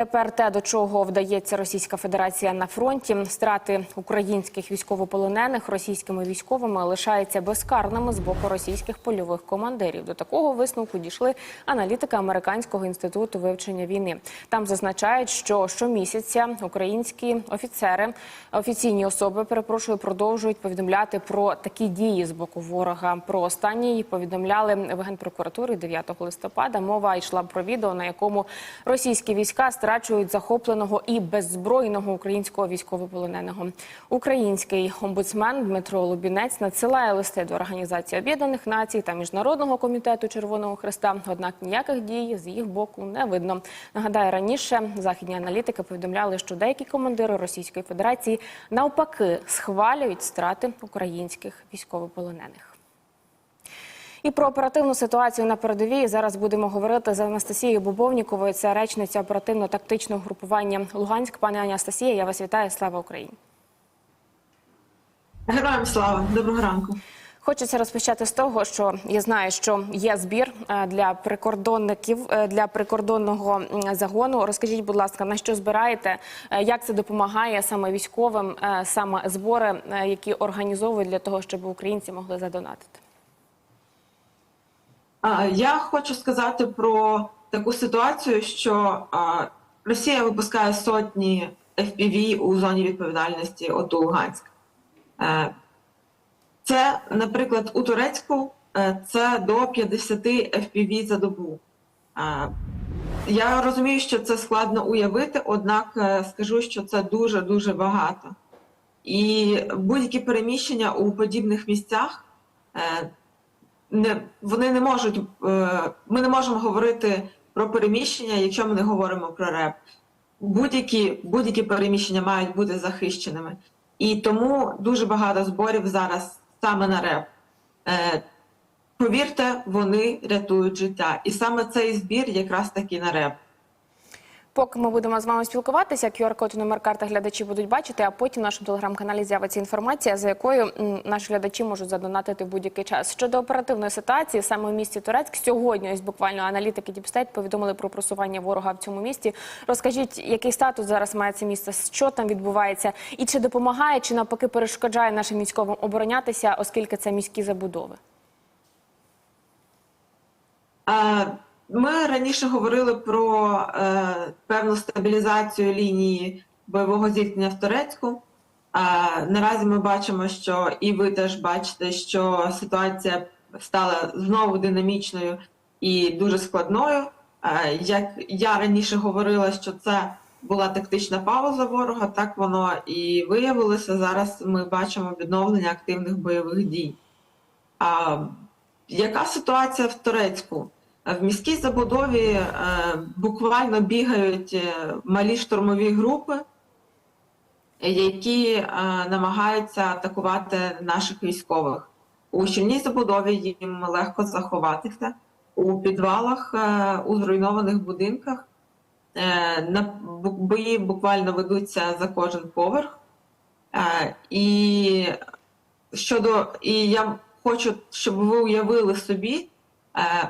Тепер те, до чого вдається Російська Федерація на фронті, страти українських військовополонених російськими військовими лишаються безкарними з боку російських польових командирів. До такого висновку дійшли аналітики Американського інституту вивчення війни. Там зазначають, що щомісяця українські офіцери, офіційні особи, перепрошую, продовжують повідомляти про такі дії з боку ворога. Про останні повідомляли в генпрокуратурі 9 листопада. Мова йшла про відео, на якому російські війська страчують захопленого і беззбройного українського військовополоненого. Український омбудсмен Дмитро Лубінець надсилає листи до Організації Об'єднаних Націй та Міжнародного комітету Червоного Христа. Однак ніяких дій з їх боку не видно. Нагадаю, раніше західні аналітики повідомляли, що деякі командири Російської Федерації навпаки схвалюють страти українських військовополонених. І про оперативну ситуацію на передовій зараз будемо говорити з Анастасією Бубовніковою. Це речниця оперативно-тактичного групування Луганськ. Пане Анастасія, я вас вітаю. Слава Україні! Героям слава, доброго ранку. Хочеться розпочати з того, що я знаю, що є збір е, для прикордонників е, для прикордонного загону. Розкажіть, будь ласка, на що збираєте? Е, Як це допомагає саме військовим, саме збори, які організовують для того, щоб українці могли задонатити? Я хочу сказати про таку ситуацію, що Росія випускає сотні FPV у зоні відповідальності ОТУ Луганськ. Е, Це, наприклад, у Турецьку е, це до 50 FPV за добу. Е, Я розумію, що це складно уявити, однак скажу, що це дуже дуже багато. І будь-які переміщення у подібних місцях не вони не можуть. е, Ми не можемо говорити про переміщення, якщо ми не говоримо про РЕП. Будь-які будь-які переміщення мають бути захищеними, і тому дуже багато зборів зараз саме на РЕП. Е, Повірте, вони рятують життя, і саме цей збір якраз таки на РЕП. Поки ми будемо з вами спілкуватися, QR-код і номер карти глядачі будуть бачити, а потім в нашому телеграм-каналі з'явиться інформація, за якою наші глядачі можуть задонатити в будь-який час. Щодо оперативної ситуації, саме в місті Турецьк, сьогодні ось буквально аналітики Діпстейт повідомили про просування ворога в цьому місті. Розкажіть, який статус зараз має це місце, що там відбувається, і чи допомагає, чи навпаки перешкоджає нашим військовим оборонятися, оскільки це міські забудови? Е, Ми раніше говорили про е, певну стабілізацію лінії бойового зіткнення в Турецьку. Е, Наразі ми бачимо, що і ви теж бачите, що ситуація стала знову динамічною і дуже складною. Е, Як я раніше говорила, що це була тактична пауза ворога, так воно і виявилося. Зараз ми бачимо відновлення активних бойових дій. А яка ситуація в Турецьку? В міській забудові е, буквально бігають е, малі штурмові групи, які е, намагаються атакувати наших військових. У щільній забудові їм легко заховатися у підвалах, е, у зруйнованих будинках. Е, бої буквально ведуться за кожен поверх. Е, і щодо і я хочу, щоб ви уявили собі, е,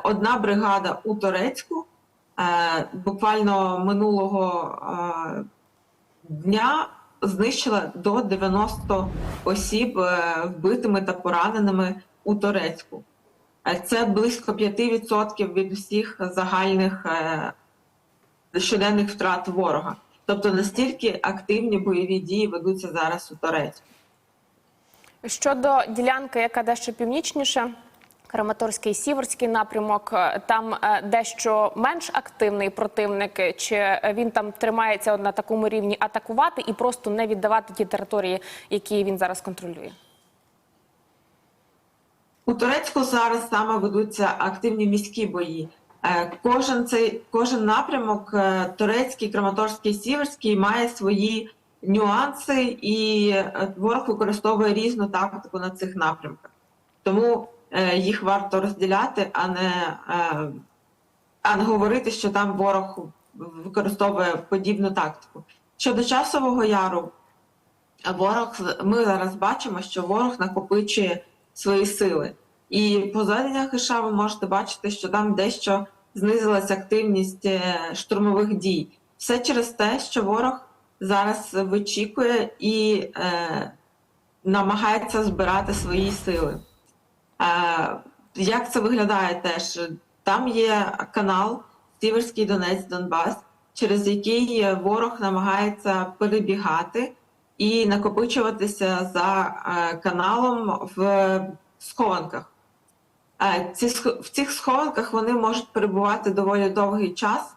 одна бригада у Турецьку е, буквально минулого е, дня знищила до 90 осіб е, вбитими та пораненими у Турецьку. Е, Це близько 5% від усіх загальних е, щоденних втрат ворога. Тобто настільки активні бойові дії ведуться зараз у Турецьку. Щодо ділянки, яка дещо північніше, Краматорський Сіверський напрямок, е, там е, дещо менш активний противник, чи він там тримається на такому рівні атакувати і просто не віддавати ті території, які він зараз контролює? У Турецьку зараз саме ведуться активні міські бої. Е, Кожен цей кожен напрямок, е, турецький, Краматорський, Сіверський, має свої нюанси, і е, ворог використовує різну тактику на цих напрямках. Тому е, їх варто розділяти, а не, е, а не говорити, що там ворог використовує подібну тактику. Щодо часового яру, ворог ми зараз бачимо, що ворог накопичує свої сили. І по зведеннях ХШ ви можете бачити, що там дещо знизилася активність е, штурмових дій. все через те, що ворог зараз вичікує і е, намагається збирати свої сили. Е, як це виглядає теж? Там є канал Сіверський Донець Донбас, через який ворог намагається перебігати і накопичуватися за е, каналом в схованках. Е, в цих схованках вони можуть перебувати доволі довгий час.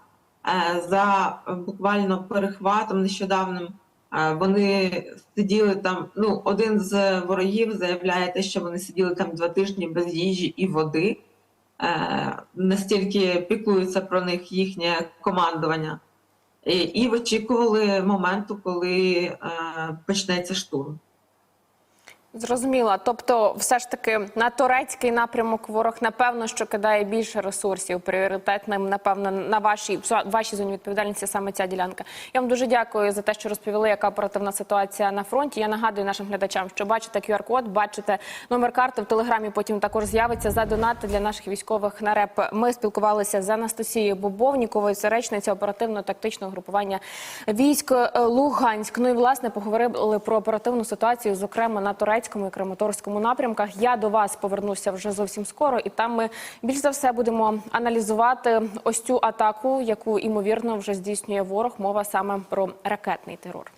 За буквально перехватом нещодавним вони сиділи там. Ну, один з ворогів заявляє те, що вони сиділи там два тижні без їжі і води. Е, Настільки піклується про них їхнє командування. І, очікували моменту, коли е, почнеться штурм. Зрозуміло. Тобто, все ж таки на турецький напрямок ворог напевно що кидає більше ресурсів. Пріоритетним, напевно, на вашій вашій зоні відповідальності саме ця ділянка. Я вам дуже дякую за те, що розповіли, яка оперативна ситуація на фронті. Я нагадую нашим глядачам, що бачите QR-код, бачите номер карти в телеграмі. Потім також з'явиться за донати для наших військових на РЕП. Ми спілкувалися з Анастасією Бобовніковою, це речниця оперативно-тактичного групування військ е, Луганськ. Ну і власне поговорили про оперативну ситуацію, зокрема на турецькому і Краматорському напрямках. Я до вас повернуся вже зовсім скоро, і там ми більш за все будемо аналізувати ось цю атаку, яку імовірно вже здійснює ворог. Мова саме про ракетний терор.